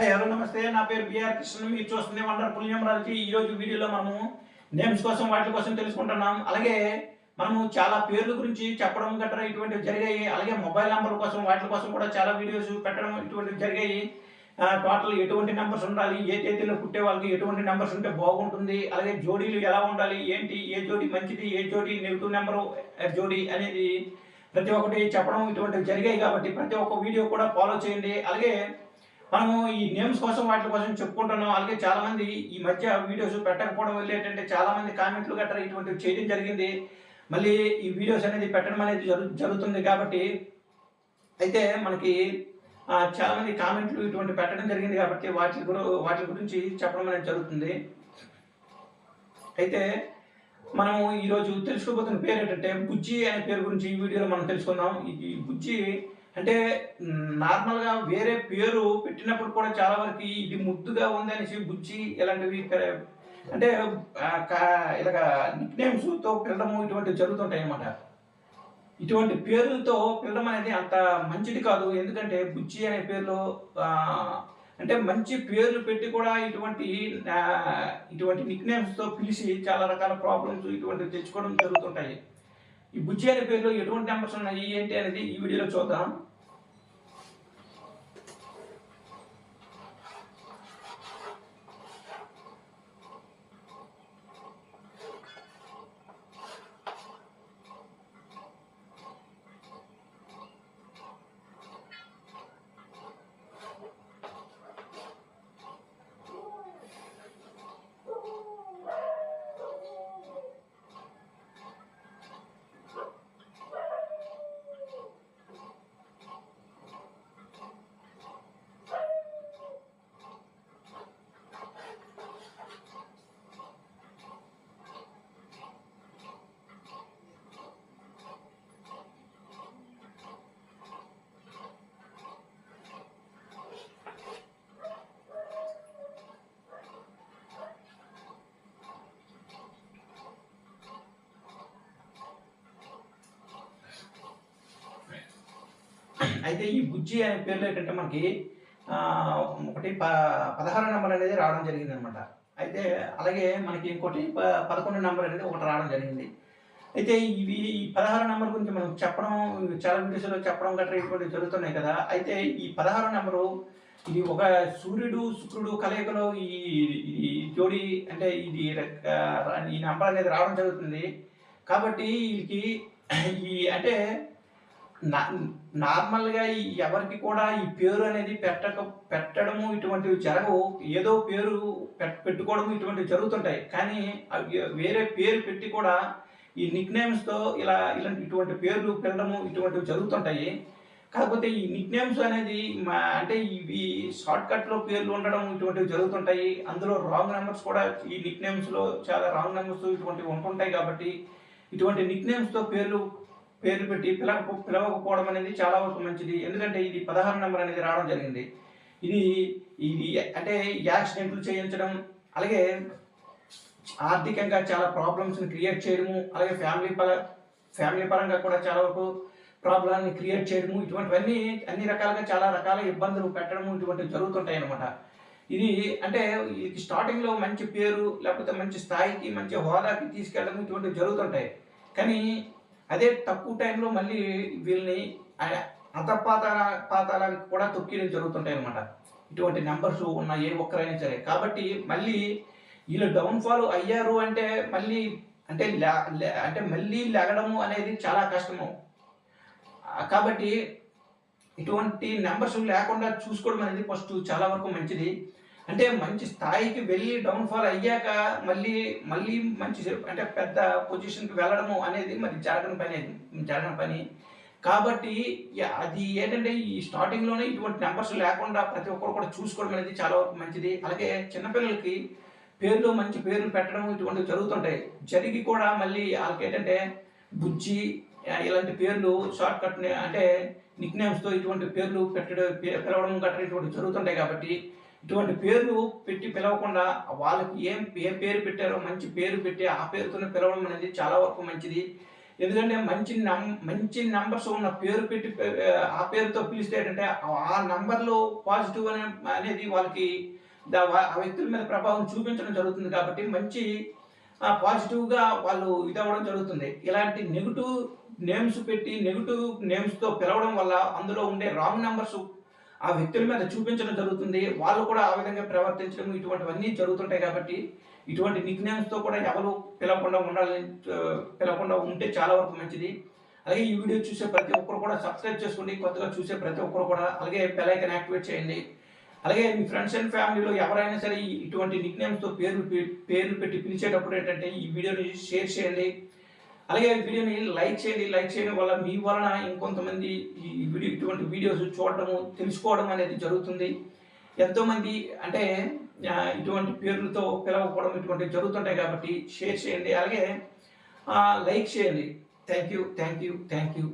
Hi hello నమస్తే. నా పేరు బిఆర్ కృష్ణ మీరు చూస్తుంది వండర్ న్యూమరాలజీ ఈ రోజు వీడియోలో మనము నేమ్స్ కోసం వాటి కోసం తెలుసుకుంటున్నాం. అలాగే మనము చాలా పేర్ల గురించి చెప్పడం గట్రా ఇటువంటివి జరిగాయి. అలాగే మొబైల్ నెంబర్ కోసం వాటి కోసం కూడా చాలా వీడియోస్ పెట్టడం ఇటువంటివి జరిగాయి. టోటల్ ఎటువంటి నెంబర్స్ ఉండాలి? ఏ తేదీలో పుట్టే వాళ్ళకి ఎటువంటి నెంబర్స్ ఉంటే బాగుంటుంది? అలాగే జోడీలు ఎలా ఉండాలి? ఏంటి? ఏ జోడీ మంచిది? ఏ జోడీ నెగిటివ్ నెంబరు? జోడీ అనేది ప్రతి ఒక్కటి చెప్పడం ఇటువంటివి జరిగాయి కాబట్టి ప్రతి ఒక్క వీడియో కూడా ఫాలో చేయండి. అలాగే మనము ఈ నేమ్స్ కోసం వాటి కోసం చెప్పుకుంటున్నాం. అలాగే చాలా మంది ఈ మధ్య వీడియోస్ పెట్టకపోవడం వల్ల ఏంటంటే చాలా మంది కామెంట్లు గట్రా ఇటువంటివి చేయడం జరిగింది. మళ్ళీ ఈ వీడియోస్ అనేది పెట్టడం అనేది జరు జరుగుతుంది కాబట్టి అయితే మనకి చాలామంది చాలా మంది కామెంట్లు ఇటువంటి పెట్టడం జరిగింది కాబట్టి వాటి గురు వాటి గురించి చెప్పడం అనేది జరుగుతుంది. అయితే మనము ఈరోజు తెలుసుకోబోతున్న పేరు ఏంటంటే బుజ్జి అనే పేరు గురించి ఈ వీడియోలో మనం తెలుసుకుందాం. ఈ బుజ్జి అంటే నార్మల్గా వేరే పేరు పెట్టినప్పుడు కూడా చాలా వరకు ఇది ముద్దుగా ఉంది అనేసి బుచ్చి ఇలాంటివి పె- అంటే ఆ, కా- ఇలాగ నిక్నేమ్స్తో పిల్లడము ఇటువంటివి జరుగుతుంటాయి అన్నమాట ఇటువంటి పేర్లతో పిల్లడం అనేది అంత మంచిది కాదు. ఎందుకంటే బుచ్చి అనే పేర్లు అంటే మంచి పేర్లు పెట్టి కూడా ఇటువంటి ఇటువంటి నిక్నేమ్స్తో పిలిచి చాలా రకాల ప్రాబ్లమ్స్ ఇటువంటివి తెచ్చుకోవడం జరుగుతుంటాయి. ఈ బుజ్జి పేరులో ఎటువంటి నెంబర్స్ ఉన్నాయి ఏంటి అనేది ఈ వీడియోలో చూద్దాం. అయితే ఈ బుజ్జి అనే పేర్లు ఏంటంటే మనకి ఒకటి ప పదహారు నెంబర్ అనేది రావడం జరిగింది అనమాట అయితే అలాగే మనకి ఇంకోటి ప- పదకొండు నెంబర్ అనేది ఒకటి రావడం జరిగింది. అయితే ఇవి ఈ పదహారు నెంబర్ గురించి మనం చెప్పడం చాలా వీడియోస్లో చెప్పడం గట్రా ఇటువంటి జరుగుతున్నాయి కదా. అయితే ఈ పదహారు నెంబరు ఇది ఒక సూర్యుడు శుక్రుడు కలయికలో ఈ ఈ జోడి అంటే ఇది ఈ నెంబర్ అనేది రావడం జరుగుతుంది. కాబట్టి వీళ్ళకి ఈ అంటే నార్మల్గా ఈ ఎవరికి కూడా ఈ పేరు అనేది పెట్టక పెట్టడము ఇటువంటివి జరగవు. ఏదో పేరు పెట్ పెట్టుకోవడం ఇటువంటివి జరుగుతుంటాయి. కానీ అవి వేరే పేరు పెట్టి కూడా ఈ నిక్ నేమ్స్తో ఇలా ఇలాంటి ఇటువంటి పేర్లు పెట్టడము ఇటువంటివి జరుగుతుంటాయి. కాకపోతే ఈ నిక్ నేమ్స్ అనేది మా అంటే ఇవి షార్ట్కట్లో పేర్లు ఉండడం ఇటువంటివి జరుగుతుంటాయి. అందులో రాంగ్ నెంబర్స్ కూడా ఈ నిక్ నేమ్స్లో చాలా రాంగ్ నెంబర్స్ ఇటువంటివి ఉంటుంటాయి కాబట్టి ఇటువంటి నిక్ నేమ్స్తో పేర్లు పేర్లు పెట్టి పిలవ పిలవకపోవడం అనేది చాలా వరకు మంచిది. ఎందుకంటే ఇది పదహారు నెంబర్ అనేది రావడం జరిగింది. ఇది ఇది అంటే యాక్సిడెంట్లు చేయించడం అలాగే ఆర్థికంగా చాలా ప్రాబ్లమ్స్ని క్రియేట్ చేయడము అలాగే ఫ్యామిలీ పర ఫ్యామిలీ పరంగా కూడా చాలా వరకు ప్రాబ్లాన్ని క్రియేట్ చేయడము ఇటువంటివన్నీ అన్ని రకాలుగా చాలా రకాల ఇబ్బందులు పెట్టడము ఇటువంటివి జరుగుతుంటాయి అన్నమాట ఇది అంటే ఇది స్టార్టింగ్లో మంచి పేరు లేకపోతే మంచి స్థాయికి మంచి హోదాకి తీసుకెళ్ళడం ఇటువంటివి జరుగుతుంటాయి. కానీ అదే తక్కువ టైంలో మళ్ళీ వీళ్ళని అతపాతాల అధపాతాల పాతాలానికి కూడా తొక్కియడం జరుగుతుంటాయి అనమాట ఇటువంటి నెంబర్స్ ఉన్న ఏ ఒక్కరైనా సరే. కాబట్టి మళ్ళీ వీళ్ళు డౌన్ఫాల్ అయ్యారు అంటే మళ్ళీ అంటే అంటే మళ్ళీ లెగడము అనేది చాలా కష్టము. కాబట్టి ఇటువంటి నెంబర్స్ లేకుండా చూసుకోవడం అనేది ఫస్ట్ చాలా వరకు మంచిది. అంటే మంచి స్థాయికి వెళ్ళి డౌన్ఫాల్ అయ్యాక మళ్ళీ మళ్ళీ మంచి అంటే పెద్ద పొజిషన్కి వెళ్ళడము అనేది మరి జరగని పని జరగని పని. కాబట్టి అది ఏంటంటే ఈ స్టార్టింగ్లోనే ఇటువంటి నెంబర్స్ లేకుండా ప్రతి ఒక్కరు కూడా చూసుకోవడం అనేది చాలా మంచిది. అలాగే చిన్నపిల్లలకి పేర్లు మంచి పేర్లు పెట్టడం ఇటువంటివి జరుగుతుంటాయి. జరిగి కూడా మళ్ళీ వాళ్ళకి ఏంటంటే బుజ్జి ఇలాంటి పేర్లు షార్ట్ కట్ అంటే నిక్తో ఇటువంటి పేర్లు పెట్టడం పే- పిలవడం గట్రా ఇటువంటి జరుగుతుంటాయి కాబట్టి ఇటువంటి పేర్లు పెట్టి పిలవకుండా వాళ్ళకి ఏం ఏ పేరు పెట్టారో మంచి పేరు పెట్టి ఆ పేరుతోనే పిలవడం అనేది చాలా వరకు మంచిది. ఎందుకంటే మంచి నం మంచి నంబర్స్ ఉన్న పేరు పెట్టి ఆ, పేరుతో పిలిస్తే ఏంటంటే ఆ నంబర్లో పాజిటివ్ అనే అనేది వాళ్ళకి ఆ వ్యక్తుల మీద ప్రభావం చూపించడం జరుగుతుంది కాబట్టి మంచి పాజిటివ్గా వాళ్ళు ఇదవ్వడం జరుగుతుంది. ఇలాంటి నెగిటివ్ నేమ్స్ పెట్టి నెగిటివ్ నేమ్స్తో పిలవడం వల్ల అందులో ఉండే రాంగ్ నెంబర్స్ ఆ వ్యక్తుల మీద చూపించడం జరుగుతుంది. వాళ్ళు కూడా ఆ విధంగా ప్రవర్తించడం ఇటువంటివన్నీ జరుగుతుంటాయి కాబట్టి ఇటువంటి నిక్ నేమ్స్తో కూడా ఎవరు పిలవకుండా ఉండాలని పిలవకుండా ఉంటే చాలా వరకు మంచిది. అలాగే ఈ వీడియో చూసే ప్రతి ఒక్కరు కూడా సబ్స్క్రైబ్ చేసుకోండి. కొత్తగా చూసే ప్రతి ఒక్కరు కూడా అలాగే బెల్ యాక్టివేట్ చేయండి. అలాగే మీ ఫ్రెండ్స్ అండ్ ఫ్యామిలీలో ఎవరైనా సరే ఇటువంటి నిక్ నేమ్స్తో పేర్లు పేర్లు పెట్టి పిలిచేటప్పుడు ఏంటంటే ఈ వీడియోని షేర్ చేయండి. అలాగే వీడియోని లైక్ చేయండి లైక్ చేయడం వల్ల మీ వలన ఇంకొంతమంది ఈ వీడియో ఇటువంటి వీడియోస్ చూడటము తెలుసుకోవడం అనేది జరుగుతుంది. ఎంతోమంది అంటే ఇటువంటి పేర్లతో పిలవకపోవడం ఇటువంటివి జరుగుతుంటాయి కాబట్టి షేర్ చేయండి. అలాగే లైక్ చేయండి. Thank you thank you thank you.